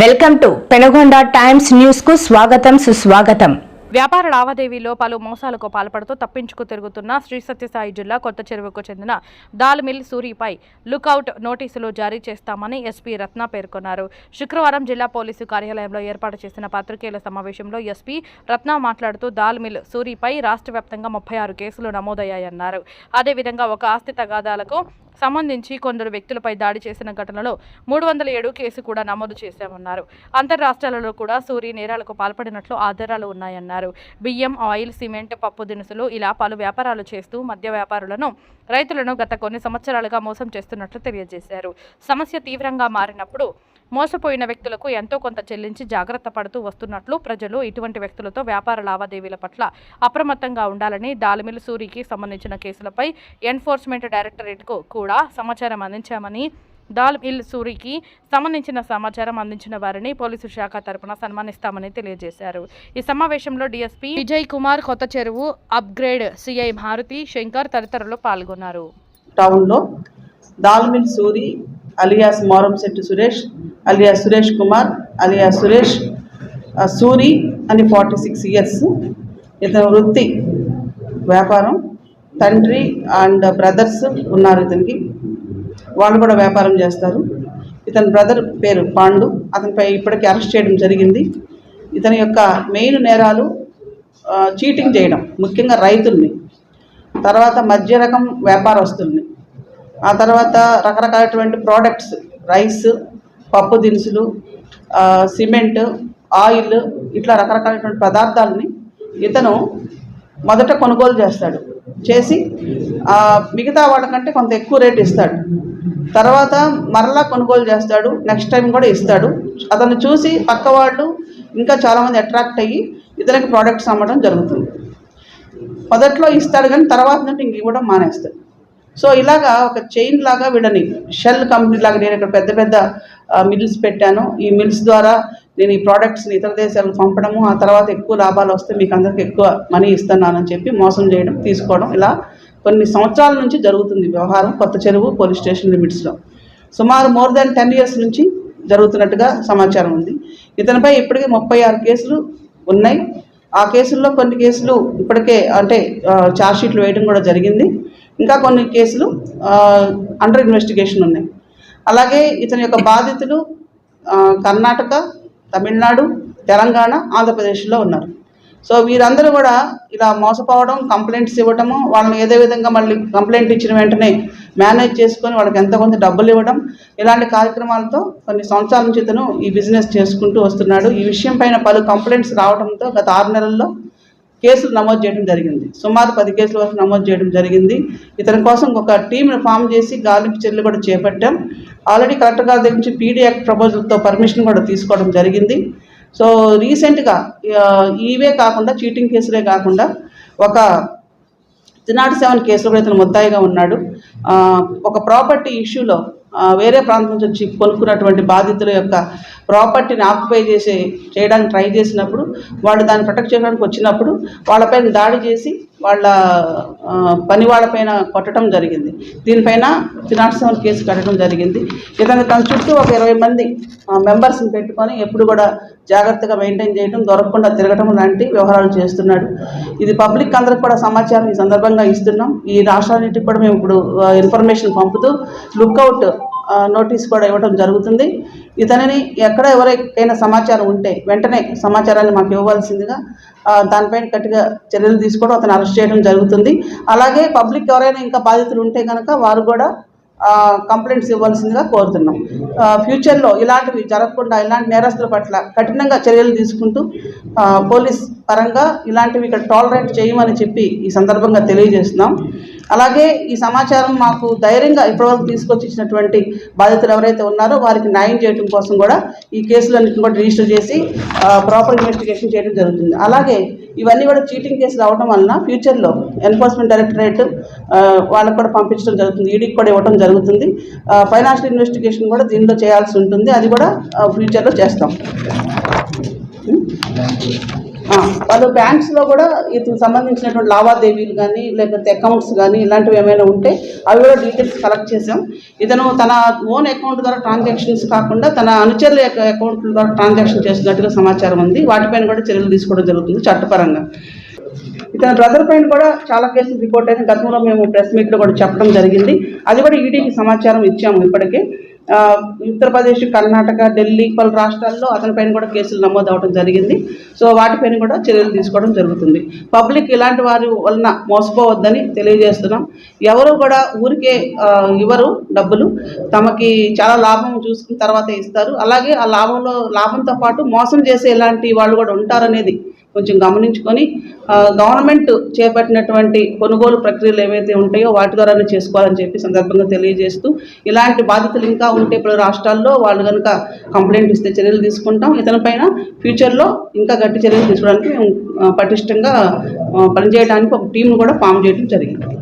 Welcome to Penagonda times న్యూస్కు స్వాగతం సుస్వాగతం. వ్యాపార లావాదేవీలో పలు మోసాలకు పాల్పడుతూ తప్పించుకు తిరుగుతున్న శ్రీ సత్యసాయి జిల్లా కొత్త చెరువుకు చెందిన దాల్మిల్ సూరిపై లుకౌట్ నోటీసులు జారీ చేస్తామని ఎస్పీ రత్న పేర్కొన్నారు. శుక్రవారం జిల్లా పోలీసు కార్యాలయంలో ఏర్పాటు చేసిన పాత్రికేయుల సమావేశంలో ఎస్పీ రత్న మాట్లాడుతూ దాల్మిల్ సూరిపై రాష్ట్ర వ్యాప్తంగా ముప్పై ఆరు కేసులు నమోదయ్యాయన్నారు. అదేవిధంగా ఒక ఆస్తి తగాదాలకు సంబంధించి కొందరు వ్యక్తులపై దాడి చేసిన ఘటనలో మూడు వందల ఏడు కేసు కూడా నమోదు చేశామన్నారు. అంతర్రాష్ట్రాలలో కూడా సూరి నేరాలకు పాల్పడినట్లు ఆధారాలు ఉన్నాయన్నారు. బియ్యం ఆయిల్ సిమెంట్ పప్పు దినుసులు ఇలా పలు వ్యాపారాలు చేస్తూ మద్య వ్యాపారులను రైతులను గత కొన్ని సంవత్సరాలుగా మోసం చేస్తున్నట్లు తెలియజేశారు. సమస్య తీవ్రంగా మారినప్పుడు మోసపోయిన వ్యక్తులకు ఎంతో కొంత చెల్లించి జాగ్రత్త పడుతూ వస్తున్నట్లు ప్రజలు ఇటువంటి వ్యక్తులతో వ్యాపార లావాదేవీల పట్ల అప్రమత్తంగా ఉండాలని దాలిమిల్ సూరికి సంబంధించిన కేసులపై ఎన్ఫోర్స్మెంట్ డైరెక్టరేట్కు కూడా సమాచారం అందించామని దాల్ ఇల్ సూరికి సంబంధించిన సమాచారం అందించిన వారిని పోలీసు శాఖ తరపున సన్మానిస్తామని తెలియజేశారు. ఈ సమావేశంలో డీఎస్పీ విజయ్ కుమార్ కొత్త చెరువు అప్గ్రేడ్ సిఐ భారతి శంకర్ తదితరులు పాల్గొన్నారు. టౌన్లో dal mill Suri alias Moramshetty Suresh alias Suresh Kumar alias Suresh Suri అని ఫార్టీ సిక్స్ ఇయర్స్ ఇతని వృత్తి వ్యాపారం తండ్రి అండ్ బ్రదర్స్ ఉన్నారు ఇతనికి. వాళ్ళు కూడా వ్యాపారం చేస్తారు. ఇతని బ్రదర్ పేరు పాండు. అతనిపై ఇప్పటికీ అరెస్ట్ చేయడం జరిగింది. ఇతని యొక్క మెయిన్ నేరాలు చీటింగ్ చేయడం ముఖ్యంగా రైతుల్ని. తర్వాత మధ్య రకం వ్యాపారస్తుల్ని. ఆ తర్వాత రకరకాలటువంటి ప్రోడక్ట్స్ రైస్ పప్పు దినుసులు సిమెంట్ ఆయిల్ ఇట్లా రకరకాలైనటువంటి పదార్థాలని ఇతను మొదట కొనుగోలు చేస్తాడు. చేసి మిగతా వాళ్ళకంటే కొంత ఎక్కువ రేట్ ఇస్తాడు. తర్వాత మరలా కొనుగోలు చేస్తాడు. నెక్స్ట్ టైం కూడా ఇస్తాడు. అతను చూసి పక్క వాళ్ళు ఇంకా చాలామంది అట్రాక్ట్ అయ్యి ఇతనికి ప్రోడక్ట్స్ అమ్మడం జరుగుతుంది. మొదట్లో ఇస్తాడు కానీ తర్వాత నుండి ఇంక ఇవ్వడం మానేస్తాడు. సో ఇలాగా ఒక చైన్ లాగా వీళ్ళని షెల్ కంపెనీ లాగా నేను ఇక్కడ పెద్ద పెద్ద మిల్స్ పెట్టాను. ఈ మిల్స్ ద్వారా నేను ఈ ప్రోడక్ట్స్ని ఇతర దేశాలకు పంపడము ఆ తర్వాత ఎక్కువ లాభాలు వస్తే మీకు అందరికి ఎక్కువ మనీ ఇస్తున్నానని చెప్పి మోసం చేయడం తీసుకోవడం ఇలా కొన్ని సంవత్సరాల నుంచి జరుగుతుంది వ్యవహారం కొత్త చెరువు పోలీస్ స్టేషన్ లిమిట్స్లో సుమారు మోర్ దాన్ టెన్ ఇయర్స్ నుంచి జరుగుతున్నట్టుగా సమాచారం ఉంది. ఇతనిపై ఇప్పటికే ముప్పై ఆరు కేసులు ఉన్నాయి. ఆ కేసుల్లో కొన్ని కేసులు ఇప్పటికే అంటే ఛార్జ్ షీట్లు వేయడం కూడా జరిగింది. ఇంకా కొన్ని కేసులు అండర్ ఇన్వెస్టిగేషన్ ఉన్నాయి. అలాగే ఇతని యొక్క బాధితులు కర్ణాటక తమిళనాడు తెలంగాణ ఆంధ్రప్రదేశ్లో ఉన్నారు. సో వీరందరూ కూడా ఇలా మోసపోవడం కంప్లైంట్స్ ఇవ్వడము వాళ్ళని ఏదే విధంగా మళ్ళీ కంప్లైంట్ ఇచ్చిన వెంటనే మేనేజ్ చేసుకొని వాళ్ళకి ఎంత కొంత డబ్బులు ఇవ్వడం ఇలాంటి కార్యక్రమాలతో కొన్ని సంవత్సరాల నుంచి ఇతను ఈ బిజినెస్ చేసుకుంటూ వస్తున్నాడు. ఈ విషయం పైన పలు కంప్లైంట్స్ రావడంతో గత ఆరు నెలల్లో కేసులు నమోదు చేయడం జరిగింది. సుమారు పది కేసుల వరకు నమోదు చేయడం జరిగింది. ఇతని కోసం ఒక టీంను ఫామ్ చేసి గాలింపు చర్యలు కూడా చేపట్టాం. ఆల్రెడీ కలెక్టర్ గారి దగ్గర నుంచి పీడీ యాక్ట్ ప్రపోజల్తో పర్మిషన్ కూడా తీసుకోవడం జరిగింది. సో రీసెంట్గా ఇవే కాకుండా చీటింగ్ కేసులే కాకుండా ఒక త్రినాటి సెవెన్ కేసులో కూడా ఇతను ముద్దాయిగా ఉన్నాడు. ఒక ప్రాపర్టీ ఇష్యూలో వేరే ప్రాంతం నుంచి వచ్చి కొనుక్కున్నటువంటి బాధితుల యొక్క ప్రాపర్టీని ఆక్యుపై చేసే చేయడానికి ట్రై చేసినప్పుడు వాళ్ళు దాన్ని ప్రొటెక్ట్ చేయడానికి వచ్చినప్పుడు వాళ్ళపైన దాడి చేసి వాళ్ళ పని వాళ్ళపైన కొట్టడం జరిగింది. దీనిపైన త్రినాటి కేసు కట్టడం జరిగింది. ఇతను తన చుట్టూ ఒక ఇరవై మంది మెంబర్స్ని పెట్టుకొని ఎప్పుడు కూడా జాగ్రత్తగా మెయింటైన్ చేయడం దొరకకుండా తిరగటం లాంటి వ్యవహారాలు చేస్తున్నాడు. ఇది పబ్లిక్ అందరికి కూడా సమాచారం ఈ సందర్భంగా ఇస్తున్నాం. ఈ రాష్ట్రాలన్నింటికి కూడా మేము ఇప్పుడు ఇన్ఫర్మేషన్ పంపుతూ లుక్అవుట్ నోటీస్ కూడా ఇవ్వడం జరుగుతుంది. ఇతనిని ఎక్కడ ఎవరికైనా సమాచారం ఉంటే వెంటనే సమాచారాన్ని మాకు ఇవ్వవలసిందిగా దానిపైన గట్టిగా చర్యలు తీసుకోవడం అతను అరెస్ట్ చేయడం జరుగుతుంది. అలాగే పబ్లిక్ ఎవరైనా ఇంకా బాధితులు ఉంటే కనుక వారు కూడా కంప్లైంట్స్ ఇవ్వాల్సిందిగా కోరుతున్నాం. ఫ్యూచర్లో ఇలాంటివి జరగకుండా ఇలాంటి నేరస్తుల పట్ల కఠినంగా చర్యలు తీసుకుంటూ పోలీస్ పరంగా ఇలాంటివి ఇక్కడ టాలరేట్ చేయమని చెప్పి ఈ సందర్భంగా తెలియజేస్తున్నాం. అలాగే ఈ సమాచారం మాకు ధైర్యంగా ఇప్పటివరకు తీసుకొచ్చి ఇచ్చినటువంటి బాధితులు ఎవరైతే ఉన్నారో వారికి న్యాయం చేయడం కోసం కూడా ఈ కేసులన్నింటిని కూడా రిజిస్టర్ చేసి ప్రాపర్ ఇన్వెస్టిగేషన్ చేయడం జరుగుతుంది. అలాగే ఇవన్నీ కూడా చీటింగ్ కేసులు అవడం వలన ఫ్యూచర్లో ఎన్ఫోర్స్మెంట్ డైరెక్టరేట్ వాళ్ళకు కూడా పంపించడం జరుగుతుంది ఈడీకి కూడా ఇవ్వడం జరుగుతుంది. ఫైనాన్షియల్ ఇన్వెస్టిగేషన్ కూడా దీనిలో చేయాల్సి ఉంటుంది. అది కూడా ఫ్యూచర్లో చేస్తాం. వాళ్ళు బ్యాంక్స్లో కూడా ఇతనికి సంబంధించినటువంటి లావాదేవీలు కానీ లేకపోతే అకౌంట్స్ కానీ ఇలాంటివి ఏమైనా ఉంటే అవి కూడా డీటెయిల్స్ కలెక్ట్ చేసాం ఇతను తన ఓన్ అకౌంట్ ద్వారా ట్రాన్సాక్షన్స్ కాకుండా తన అనుచరుల యొక్క అకౌంట్ ద్వారా ట్రాన్సాక్షన్ చేస్తున్నట్టుగా సమాచారం ఉంది. వాటిపైన కూడా చర్యలు తీసుకోవడం జరుగుతుంది చట్టపరంగా. ఇతని బ్రదర్ పైన కూడా చాలా కేసులు రిపోర్ట్ అయిన గతంలో మేము ప్రెస్ మీట్లో కూడా చెప్పడం జరిగింది. అది కూడా ఈడీకి సమాచారం ఇచ్చాము ఇప్పటికే. ఉత్తరప్రదేశ్ కర్ణాటక ఢిల్లీ పలు రాష్ట్రాల్లో అతని పైన కూడా కేసులు నమోదు అవడం జరిగింది. సో వాటిపైన కూడా చర్యలు తీసుకోవడం జరుగుతుంది. పబ్లిక్ ఇలాంటి వారి వలన మోసపోవద్దని తెలియజేస్తున్నాం. ఎవరు కూడా ఊరికే ఇవ్వరు డబ్బులు. తమకి చాలా లాభం చూసుకున్న తర్వాత ఇస్తారు. అలాగే ఆ లాభంలో లాభంతో పాటు మోసం చేసే ఇలాంటి వాళ్ళు కూడా ఉంటారనేది కొంచెం గమనించుకొని గవర్నమెంట్ చేపట్టినటువంటి కొనుగోలు ప్రక్రియలు ఏవైతే ఉంటాయో వాటి ద్వారానే చేసుకోవాలని చెప్పి సందర్భంగా తెలియజేస్తూ ఇలాంటి బాధితులు ఇంకా ఉంటే ఇప్పుడు రాష్ట్రాల్లో వాళ్ళు కనుక కంప్లైంట్ ఇస్తే చర్యలు తీసుకుంటాం. ఇతని పైన ఫ్యూచర్లో ఇంకా గట్టి చర్యలు తీసుకోవడానికి మేము పటిష్టంగా పనిచేయడానికి ఒక టీంను కూడా ఫామ్ చేయడం జరిగింది.